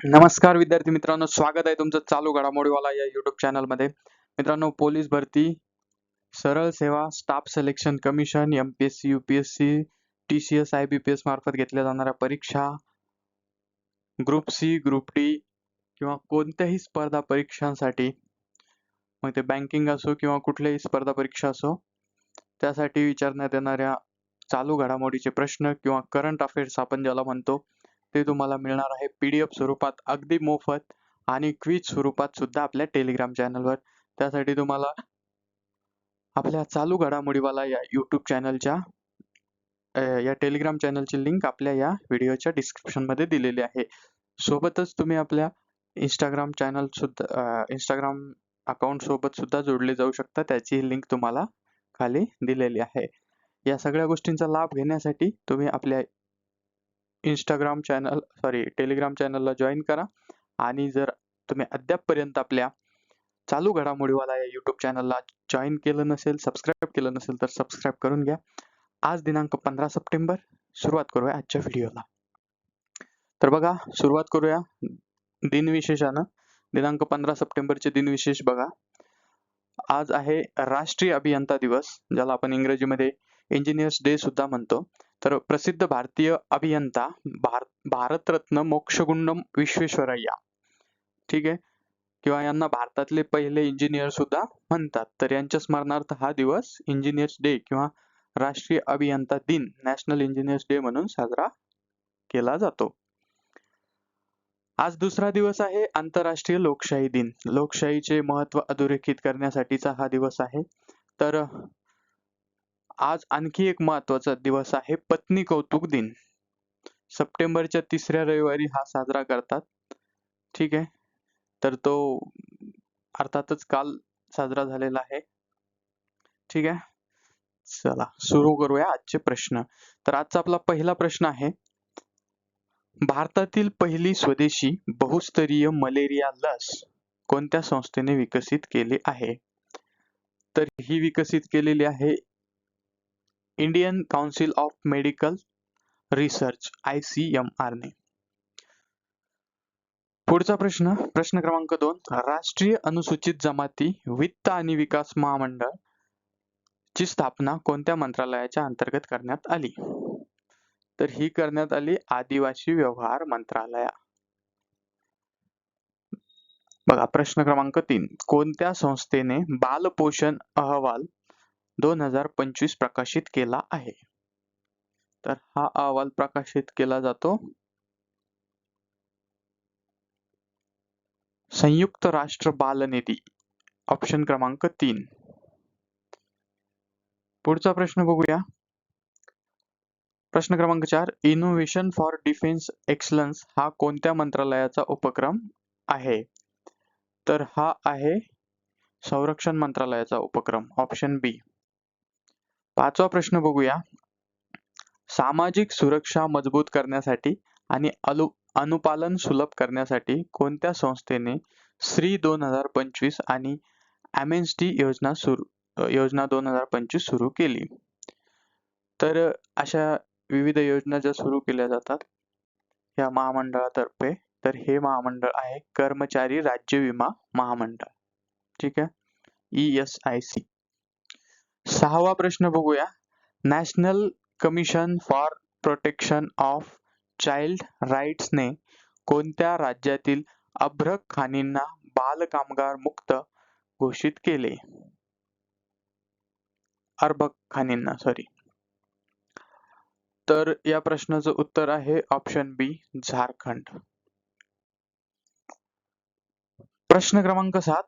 नमस्कार विद्यार्थी मित्रांनो स्वागत आहे तुमचं चालू घडामोडीवाला या युट्यूब चॅनलमध्ये मित्रांनो पोलीस भरती सरळ सेवा staff selection commission M P S C U P S C T C S I B P S मार्फत घेतल्या जाणाऱ्या परीक्षा ग्रुप सी ग्रुप डी किंवा कोणत्याही स्पर्धा परीक्षांसाठी मग ते बँकिंग असो किंवा कुठल्याही स्पर्धा परीक्षा असो त्यासाठी विचारण्यात येणाऱ्या चालू घडामोडीचे प्रश्न किंवा करंट अफेअर्स आपण ज्याला म्हणतो ते तुम्हाला मिळणार आहे. पी डी एफ स्वरूपात अगदी मोफत आणि क्विज स्वरूपात सुद्धा आपल्या टेलिग्राम चॅनलवर त्यासाठी तुम्हाला आपल्या चालू घडामोडीवाला या यूट्यूब चॅनलच्या या टेलिग्राम चॅनलची लिंक आपल्या या व्हिडिओच्या डिस्क्रिप्शनमध्ये दिलेली आहे. सोबतच तुम्ही आपल्या इंस्टाग्राम चॅनल सुद्धा इंस्टाग्राम अकाउंट सोबत सुद्धा जोडले जाऊ शकता. त्याची लिंक तुम्हाला खाली दिलेली आहे. या सगळ्या गोष्टींचा लाभ घेण्यासाठी तुम्ही आपल्या इंस्टाग्राम चॅनल सॉरी टेलिग्राम चॅनलला जॉईन करा. आणि जर तुम्ही अद्यापपर्यंत आपल्या चालू घडामोडीवाला या यूट्यूब चॅनलला जॉईन केलं नसेल सबस्क्राईब केलं नसेल तर सबस्क्राईब करून घ्या. आज दिनांक पंधरा सप्टेंबर सुरुवात करूया आजच्या व्हिडिओला तर बघा सुरुवात करूया दिनविशेषानं. दिनांक पंधरा सप्टेंबरचे दिनविशेष बघा. आज आहे राष्ट्रीय अभियंता दिवस ज्याला आपण इंग्रजीमध्ये इंजिनियर्स डे सुद्धा म्हणतो. तर प्रसिद्ध भारतीय अभियंता भार भारतरत्न मोक्षगुंडम विश्वेश्वरय्या. ठीक आहे? किंवा यांना भारतातले पहिले इंजिनियर सुद्धा म्हणतात. तर यांच्या स्मरणार्थ हा दिवस इंजिनियर्स डे किंवा राष्ट्रीय अभियंता दिन नॅशनल इंजिनियर्स डे म्हणून साजरा केला जातो. आज दुसरा दिवस आहे आंतरराष्ट्रीय लोकशाही दिन. लोकशाहीचे महत्त्व अधोरेखित करण्यासाठीचा हा दिवस आहे. तर आज आणखी एक महत्त्वाचा दिवस आहे पत्नी कौतुक दिन. सप्टेंबरच्या तिसऱ्या रविवारी हा साजरा करतात. ठीक आहे? तर तो अर्थातच काल साजरा झालेला आहे. ठीक आहे? चला सुरू करूया आजचे प्रश्न. तर आजचा आपला पहिला प्रश्न आहे भारतातील पहिली स्वदेशी बहुस्तरीय मलेरिया लस कोणत्या संस्थेने विकसित केली आहे? तर ही विकसित केलेली आहे Indian council of medical research I C M आरने पुढचा प्रश्न प्रश्न क्रमांक दोन राष्ट्रीय अनुसूचित जमाती वित्त आणि विकास महामंडळ ची स्थापना कोणत्या मंत्रालयाच्या अंतर्गत करण्यात आली? तर ही करण्यात आली आदिवासी व्यवहार मंत्रालया. बघा प्रश्न क्रमांक तीन कोणत्या संस्थेने बालपोषण अहवाल दोन हजार पंचवीस प्रकाशित केला आहे. तर हा अहवाल प्रकाशित केला जातो. संयुक्त राष्ट्र बाल निधी ऑप्शन क्रमांक तीन. पुढचा प्रश्न बघूया. प्रश्न क्रमांक चार इनोव्हेशन फॉर डिफेन्स एक्सलन्स हा कोणत्या मंत्रालयाचा उपक्रम आहे? तर हा आहे संरक्षण मंत्रालयाचा उपक्रम ऑप्शन बी पाचवा प्रश्न बघूया. सामाजिक सुरक्षा मजबूत करण्यासाठी आणि अलु अनुपालन सुलभ करण्यासाठी कोणत्या संस्थेने श्री दोन हजार पंचवीस आणि ॲमेन्स्टी योजना सुरू योजना दोन हजार पंचवीस सुरू केली? तर अशा विविध योजना ज्या सुरू केल्या जातात या महामंडळातर्फे तर हे महामंडळ आहे कर्मचारी राज्य विमा महामंडळ. ठीक आहे? ई एस आय सी सहावा प्रश्न बघूया. National commission for protection of child राईट्सने कोणत्या राज्यातील अभ्रक खाणींना बाल कामगार मुक्त घोषित केले? अर्भक खाणींना सॉरी तर या प्रश्नाचं उत्तर आहे ऑप्शन बी झारखंड. प्रश्न क्रमांक सात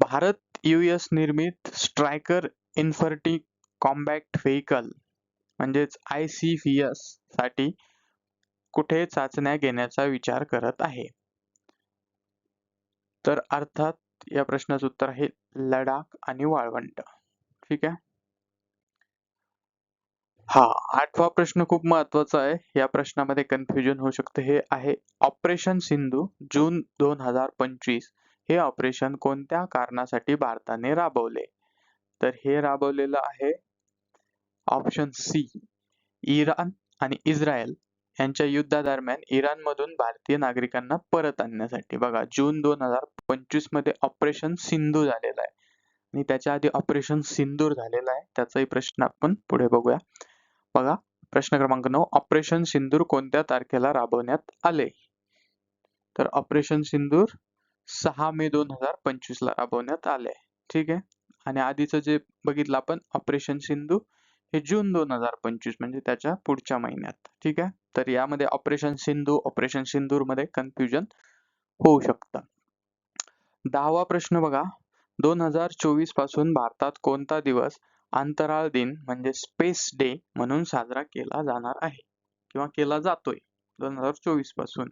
भारत युएस निर्मित स्ट्रायकर इन्फर्टी कॉम्बॅक्ट व्हेकल म्हणजेच आय सी व्ही एससाठी कुठे चाचण्या घेण्याचा विचार करत आहे? तर अर्थात या प्रश्नाचं उत्तर आहे लडाख आणि वाळवंट. ठीक आहे? हा आठवा प्रश्न खूप महत्त्वाचा आहे. या प्रश्नामध्ये कन्फ्युजन होऊ शकते. हे आहे ऑपरेशन सिंधू जून दोन हजार पंचवीस. हे ऑपरेशन कोणत्या कारणासाठी भारताने राबवले? तर हे राबवलेलं आहे. ऑप्शन सी इराण आणि इस्रायल यांच्या युद्धादरम्यान इराणमधून भारतीय नागरिकांना परत आणण्यासाठी. बघा जून दोन हजार पंचवीसमध्ये ऑपरेशन सिंधू झालेलं आहे. आणि त्याच्या आधी ऑपरेशन सिंदूर झालेलं आहे. त्याचाही प्रश्न आपण पुढे बघूया. बघा प्रश्न क्रमांक नऊ ऑपरेशन सिंदूर कोणत्या तारखेला राबवण्यात आले? तर ऑपरेशन सिंदूर सहा मे दोन हजार पंचवीस ला राबवण्यात आले. ठीक आहे? आणि आधीचं जे बघितलं आपण ऑपरेशन सिंधू हे जून दोन हजार पंचवीस म्हणजे त्याच्या पुढच्या महिन्यात. ठीक आहे? तर यामध्ये ऑपरेशन सिंधू ऑपरेशन सिंदूरमध्ये कन्फ्युजन होऊ शकतं. दहावा प्रश्न बघा. दोन हजार चोवीसपासून भारतात कोणता दिवस अंतराळ दिन म्हणजे स्पेस डे म्हणून साजरा केला जाणार आहे? किंवा केला जातोय? दोन हजार चोवीसपासून.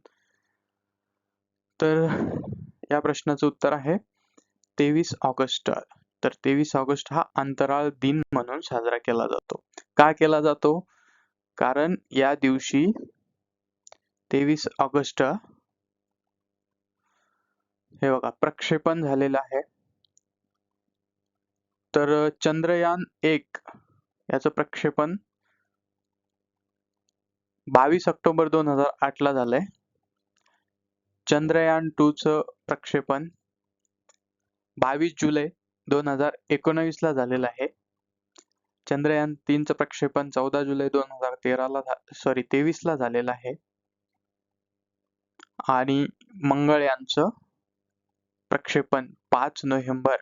तर या प्रश्नाचं उत्तर आहे तेवीस ऑगस्ट. तर तेवीस ऑगस्ट हा अंतराळ दिन म्हणून साजरा केला जातो. का केला जातो? कारण या दिवशी तेवीस ऑगस्ट हे बघा प्रक्षेपण झालेलं आहे. तर चंद्रयान एक याचं प्रक्षेपण बावीस ऑक्टोबर दोन हजार आठ ला झालंय. चंद्रयान टू च प्रक्षेपण बावीस जुलै दोन हजार एकोणवीस ला आहे. चंद्रयान तीनचं प्रक्षेपण चौदा जुलै दोन हजार तेराला सॉरी तेवीसला झालेलं आहे. आणि मंगळयानचं प्रक्षेपण पाच नोव्हेंबर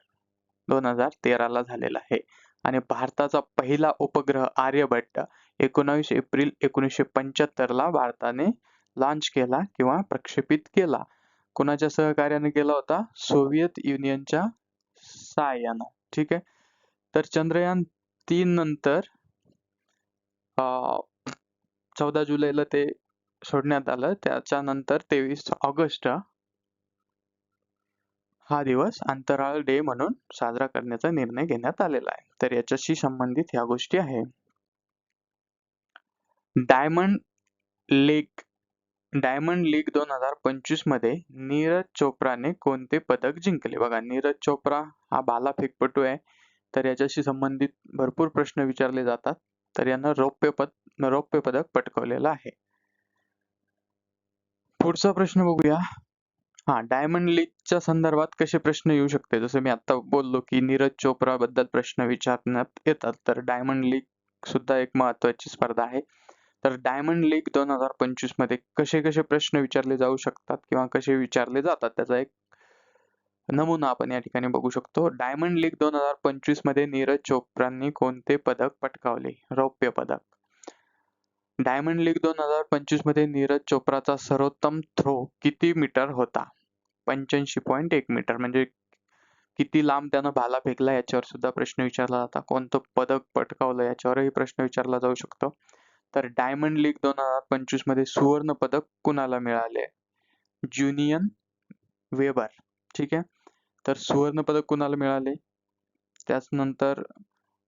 दोन हजार तेराला झालेलं आहे. आणि भारताचा पहिला उपग्रह आर्यभट्ट एकोणावीस एप्रिल एकोणीसशे पंच्याहत्तरला भारताने लॉन्च केला किंवा प्रक्षेपित केला. कोणाच्या सहकार्याने केला होता? सोव्हिएत युनियनच्या सहाय्यानं ठीक आहे? तर चंद्रयान तीन नंतर चौदा जुलैला ते सोडण्यात आलं. त्याच्यानंतर तेवीस ऑगस्ट हा दिवस अंतराळ डे म्हणून साजरा करण्याचा निर्णय घेण्यात आलेला आहे. तर याच्याशी संबंधित ह्या गोष्टी आहे. डायमंड लेक डायमंड लीग दोन हजार पंचवीसमध्ये नीरज चोप्राने कोणते पदक जिंकले? बघा नीरज चोप्रा हा भालाफेकपटू आहे. तर याच्याशी संबंधित भरपूर प्रश्न विचारले जातात. तर यानं रौप्य पद रौप्य पदक पटकवलेलं आहे. पुढचा प्रश्न बघूया. हा डायमंड लीगच्या संदर्भात कसे प्रश्न येऊ शकते? जसं मी आता बोललो की नीरज चोप्रा बद्दल प्रश्न विचारण्यात येतात. तर डायमंड लीग सुद्धा एक महत्वाची स्पर्धा आहे. तर डायमंड लीग दोन हजार पंचवीसमध्ये कसे कसे प्रश्न विचारले जाऊ शकतात किंवा कसे विचारले जातात त्याचा एक नमुना आपण या ठिकाणी बघू शकतो. डायमंड लीग दोन हजार पंचवीसमध्ये नीरज चोप्रांनी कोणते पदक पटकावले? रौप्य पदक. डायमंड लीग दोन हजार पंचवीसमध्ये नीरज चोप्राचा सर्वोत्तम थ्रो किती मीटर होता? पंच्याऐंशी पॉईंट एक मीटर म्हणजे किती लांब त्यानं भाला फेकला याच्यावर सुद्धा प्रश्न विचारला जाता. कोणतं पदक पटकावलं याच्यावरही प्रश्न विचारला जाऊ शकतो. तर डायमंड लीग दोन हजार पंचवीसमध्ये सुवर्ण पदक कुणाला मिळाले? ज्युनियन वेबर ठीक आहे? तर सुवर्ण पदक कुणाला मिळाले? त्याचनंतर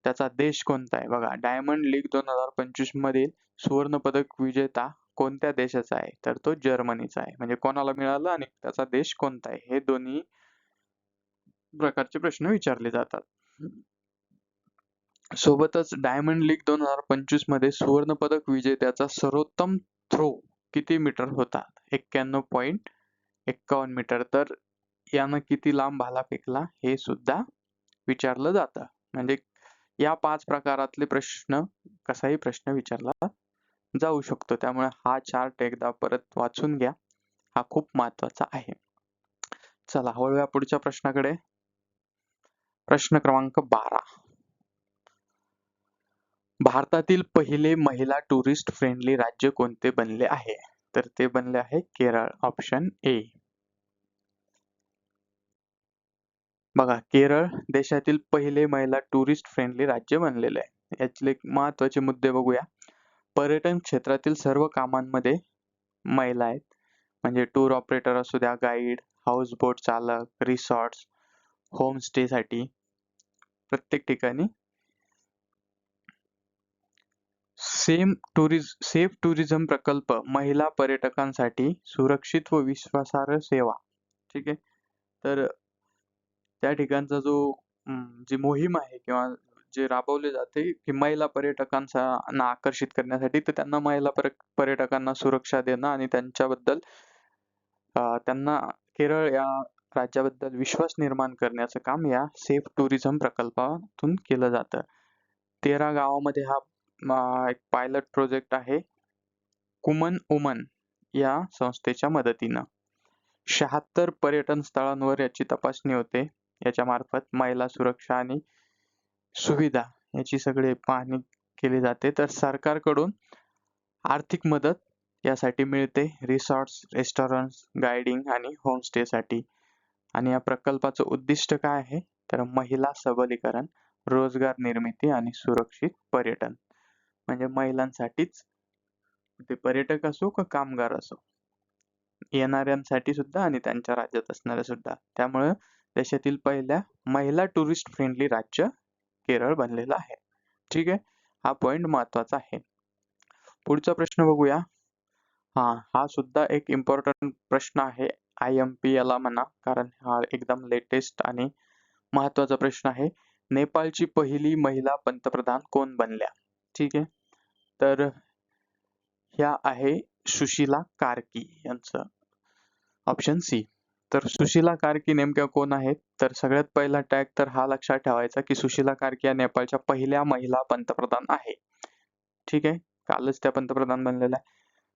त्याचा देश कोणता आहे? बघा डायमंड लीग दोन हजार पंचवीस मधील सुवर्ण पदक विजेता कोणत्या देशाचा आहे? तर तो जर्मनीचा आहे. म्हणजे कोणाला मिळालं आणि त्याचा देश कोणता आहे? हे दोन्ही प्रकारचे प्रश्न विचारले जातात. सोबतच डायमंड लीग दोन हजार पंचवीसमध्ये सुवर्ण पदक विजेत्याचा सर्वोत्तम थ्रो किती मीटर होता? एक्क्याण्णव पॉईंट एक्कावन्न मीटर तर यानं किती लांब भाला फेकला? हे सुद्धा विचारलं जातं. म्हणजे या पाच प्रकारातले प्रश्न कसाही प्रश्न विचारला जाऊ शकतो. त्यामुळे हा चार्ट एकदा परत वाचून घ्या. हा खूप महत्त्वाचा आहे. चला वळूया पुढच्या प्रश्नाकडे. प्रश्न क्रमांक बारा. भारतातील पहिले महिला टुरिस्ट फ्रेंडली राज्य कोणते बनले आहे? तर ते बनले आहे केरळ ऑप्शन ए बघा केरळ देशातील पहिले महिला टुरिस्ट फ्रेंडली राज्य बनलेले आहे. यातले महत्त्वाचे मुद्दे बघूया. पर्यटन क्षेत्रातील सर्व कामांमध्ये महिला आहेत. म्हणजे टूर ऑपरेटर असू द्या गाईड हाऊस बोट चालक रिसॉर्ट्स होमस्टे साठी प्रत्येक ठिकाणी सेम टुरिज सेफ टुरिझम प्रकल्प महिला पर्यटकांसाठी सुरक्षित व विश्वासार्ह सेवा. ठीक आहे? तर त्या ठिकाणचा जो जी मोहीम आहे किंवा जे राबवले जाते की महिला पर्यटकांना आकर्षित करण्यासाठी तर त्यांना महिला पर्यटकांना सुरक्षा देणं आणि त्यांच्याबद्दल त्यांना केरळ या राज्याबद्दल विश्वास निर्माण करण्याचं काम या सेफ टुरिझम प्रकल्पातून केलं जातं. तेरा गावामध्ये हा एक पायलट प्रोजेक्ट आहे. कुमन उमन या संस्थेच्या मदतीनं. शहात्तर पर्यटन स्थळांवर याची तपासणी होते. याच्या मार्फत महिला सुरक्षा आणि सुविधा याची सगळी पाहणी केली जाते. तर सरकारकडून आर्थिक मदत यासाठी मिळते. रिसॉर्ट्स रेस्टॉरंट्स गायडिंग आणि होमस्टेसाठी आणि या प्रकल्पाचं उद्दिष्ट काय आहे? तर महिला सबलीकरण रोजगार निर्मिती आणि सुरक्षित पर्यटन. म्हणजे महिलांसाठीच. ते पर्यटक असो का कामगार असो. येणाऱ्यांसाठी सुद्धा आणि त्यांच्या राज्यात असणाऱ्या सुद्धा. त्यामुळे देशातील पहिल्या महिला टुरिस्ट फ्रेंडली राज्य केरळ बनलेलं आहे. ठीक आहे? हा पॉइंट महत्त्वाचा आहे. पुढचा प्रश्न बघूया. हा हा सुद्धा एक इम्पॉर्टंट प्रश्न आहे आय एम पी याला म्हणा कारण हा एकदम लेटेस्ट आणि महत्त्वाचा प्रश्न आहे. नेपाळची पहिली महिला पंतप्रधान कोण बनल्या? ठीक आहे? तर ह्या आहे सुशीला कार्की यांचं ऑप्शन सी तर सुशीला कार्की नेमक्या कोण आहेत? तर सगळ्यात पहिला टॅग तर हा लक्षात ठेवायचा की सुशीला कार्की या नेपाळच्या पहिल्या महिला पंतप्रधान आहे. ठीक आहे? कालच त्या पंतप्रधान बनलेल्या. आहे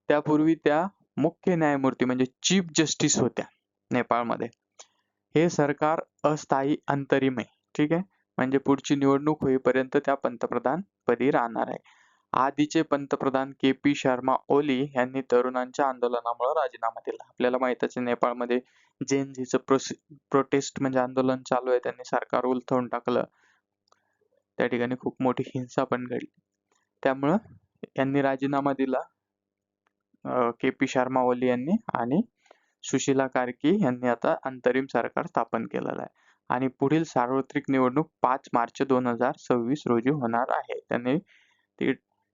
त्यापूर्वी त्या मुख्य न्यायमूर्ती म्हणजे चीफ जस्टिस होत्या नेपाळमध्ये. हे सरकार अस्थायी अंतरिम आहे. ठीक आहे? म्हणजे पुढची निवडणूक होईपर्यंत त्या पंतप्रधान पदी राहणार आहे. आधीचे पंतप्रधान के पी शर्मा ओली यांनी तरुणांच्या आंदोलनामुळे राजीनामा दिला. आपल्याला माहितच आहे नेपाळमध्ये जेनझीचं प्रोटेस्ट म्हणजे आंदोलन चालू आहे. त्यांनी सरकार उलथवून टाकलं. त्या ठिकाणी खूप मोठी हिंसा पण घडली. त्यामुळं यांनी राजीनामा दिला के पी शर्मा ओली यांनी आणि सुशीला कार्की यांनी आता अंतरिम सरकार स्थापन केलेलं आहे. आणि पुढील सार्वत्रिक निवडणूक पाच मार्च दोन हजार सव्वीस रोजी होणार आहे. त्यांनी ती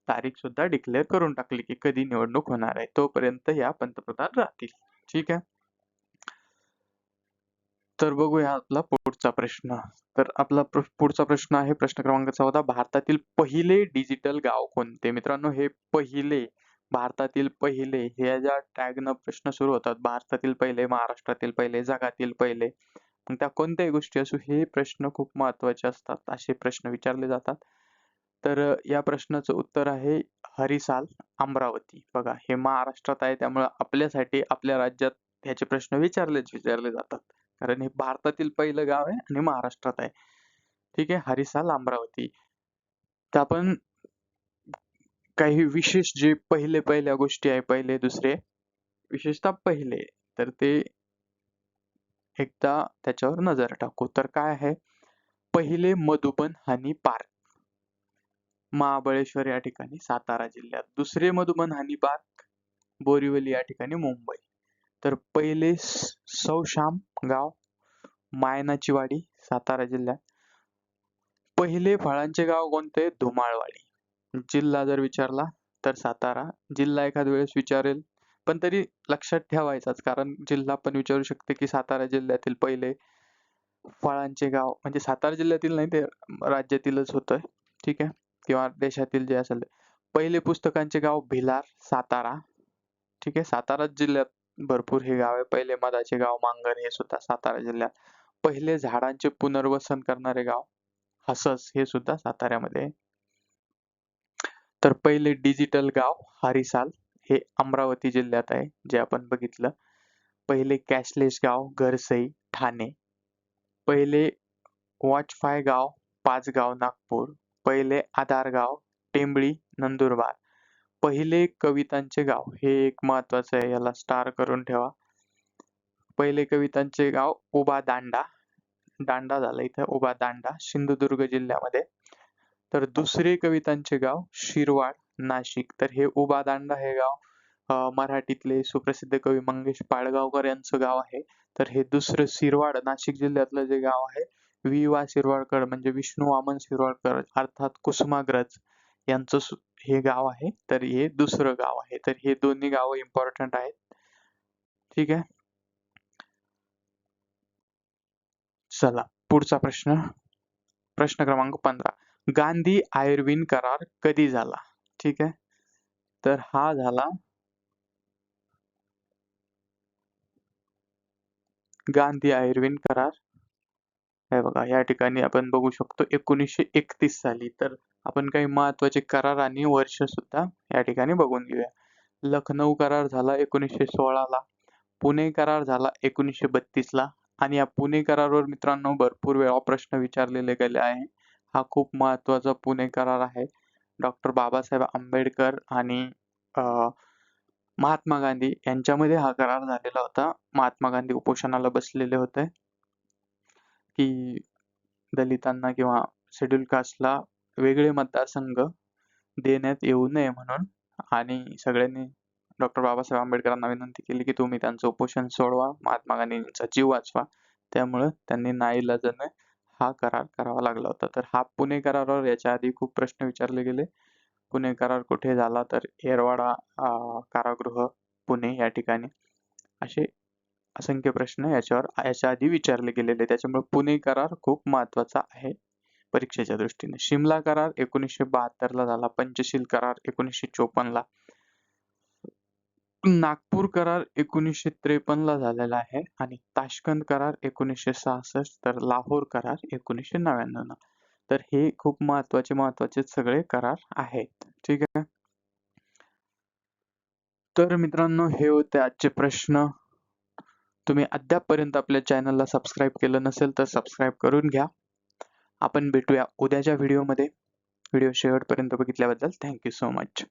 तारीख सुद्धा डिक्लेअर करून टाकली की कधी निवडणूक होणार आहे तोपर्यंत या पंतप्रधान राहतील. ठीक आहे? तर बघूया आपला पुढचा प्रश्न. तर आपला पुढचा प्रश्न आहे प्रश्न क्रमांक चौदा भारतातील पहिले डिजिटल गाव कोणते? मित्रांनो हे पहिले भारतातील पहिले हे ज्या टॅगनं प्रश्न सुरू होतात भारतातील पहिले महाराष्ट्रातील पहिले जगातील पहिले मग त्या कोणत्याही गोष्टी असू हे प्रश्न खूप महत्त्वाचे असतात असे प्रश्न विचारले जातात. तर या प्रश्नाचं उत्तर आहे हरिसाल अमरावती. बघा हे महाराष्ट्रात आहे त्यामुळे आपल्यासाठी आपल्या राज्यात ह्याचे प्रश्न विचारलेच विचारले जातात. कारण हे भारतातील पहिलं गाव आहे आणि महाराष्ट्रात आहे. ठीक आहे हरिसाल अमरावती. तर आपण काही विशेष जे पहिले पहिल्या गोष्टी आहे पहिले दुसरे विशेषतः पहिले तर ते एकदा त्याच्यावर नजर टाकू. तर काय आहे? पहिले मधुबन हनी पार्क. महाबळेश्वर या ठिकाणी सातारा जिल्ह्यात. दुसरे मधुबन हनी बोरिवली या ठिकाणी मुंबई. तर पहिले सौशाम गाव मायनाची वाडी सातारा जिल्ह्यात. पहिले फळांचे गाव कोणते? धुमाळवाडी. जिल्हा जर विचारला तर सातारा. जिल्हा एखाद वेळेस विचारेल पण तरी लक्षात ठेवायचाच कारण जिल्हा पण विचारू शकते की सातारा जिल्ह्यातील पहिले फळांचे गाव म्हणजे सातारा जिल्ह्यातील नाही ते राज्यातीलच होतं ठीक आहे? किंवा देशातील जे असेल पहिले पुस्तकांचे गाव भिलार सातारा. ठीक आहे? सातारा जिल्ह्यात भरपूर हे गाव आहे. पहिले मधाचे गाव मांगर हे सुद्धा सातारा जिल्ह्यात. पहिले झाडांचे पुनर्वसन करणारे गाव हसस हे सुद्धा साताऱ्यामध्ये तर पहिले डिजिटल गाव हरिसाल हे अमरावती जिल्ह्यात आहे जे आपण बघितलं. पहिले कॅशलेस गाव घरसई ठाणे. पहिले वॉचफाय गाव पाचगाव नागपूर. पहिले आधार गाव टेंबळी नंदुरबार. पहिले कवितांचे गाव हे एक महत्वाचं आहे याला स्टार करून ठेवा. पहिले कवितांचे गाव उभा दांडा. दांडा इथं उबादांडा उभा दांडा सिंधुदुर्ग जिल्ह्यामध्ये. तर दुसरे कवितांचे गाव शिरवाड नाशिक. तर हे उभा दांडा हे गाव मराठीतले सुप्रसिद्ध कवी मंगेश पाडगावकर यांचं गाव आहे. तर हे दुसरं शिरवाड नाशिक जिल्ह्यातलं जे गाव आहे वि वा शिरवाडकर म्हणजे विष्णू वामन शिरवाडकर अर्थात कुसुमाग्रज यांचं हे गाव आहे. तर हे दुसरं गाव आहे. तर हे दोन्ही गाव इम्पॉर्टंट आहेत. ठीक आहे? चला पुढचा प्रश्न. प्रश्न क्रमांक पंधरा. गांधी आयुर्वीन करार कधी झाला? ठीक आहे? तर हा झाला गांधी आयर्विन करार हे बघा या ठिकाणी आपण बघू शकतो एकोणीसशे एकतीस साली. तर आपण काही महत्त्वाचे करार आणि वर्ष सुद्धा या ठिकाणी बघून घेऊया. लखनौ करार झाला एकोणीसशे सोळाला पुणे करार झाला एकोणीसशे बत्तीस ला आणि या पुणे करारवर मित्रांनो भरपूर वेळा प्रश्न विचारलेले गेले आहे. हा खूप महत्त्वाचा पुणे करार आहे. डॉक्टर बाबासाहेब आंबेडकर आणि महात्मा गांधी यांच्यामध्ये हा करार झालेला होता. महात्मा गांधी उपोषणाला बसलेले होते. की दलितांना किंवा शेड्यूल कास्टला वेगळे मतदारसंघ देण्यात येऊ नये म्हणून आणि सगळ्यांनी डॉक्टर बाबासाहेब आंबेडकरांना विनंती केली की तुम्ही त्यांचं उपोषण सोडवा महात्मा गांधींचा जीव वाचवा. त्यामुळं त्यांनी नाईलाजाने हा करार करावा लागला होता. तर हा पुणे करारावर याच्या आधी खूप प्रश्न विचारले गेले. पुणे करार कुठे झाला? तर येरवाडा कारागृह पुणे या ठिकाणी. असे असंख्य प्रश्न याच्यावर याच्या आधी विचारले गेलेले. त्याच्यामुळे पुणे करार खूप महत्त्वाचा आहे परीक्षेच्या दृष्टीने. शिमला करार एकोणीसशे बहात्तर ला झाला. पंचशील करार एकोणीसशे चोपन्न ला. नागपूर करार एकोणीसशे त्रेपन्न ला झालेला आहे आणि ताशकंद करार एकोणीसशे सहासष्ट तर लाहोर करार एकोणीसशे नव्याण्णव तर हे खूप महत्त्वाचे महत्त्वाचे सगळे करार आहेत. ठीक आहे? तर मित्रांनो हे होते आजचे प्रश्न. तुम्ही अद्यापपर्यंत आपल्या चॅनलला सबस्क्राईब केलं नसेल तर सबस्क्राईब करून घ्या. आपण भेटूया उद्याच्या व्हिडिओमध्ये व्हिडिओ शेवटपर्यंत बघितल्याबद्दल थँक्यू सो मच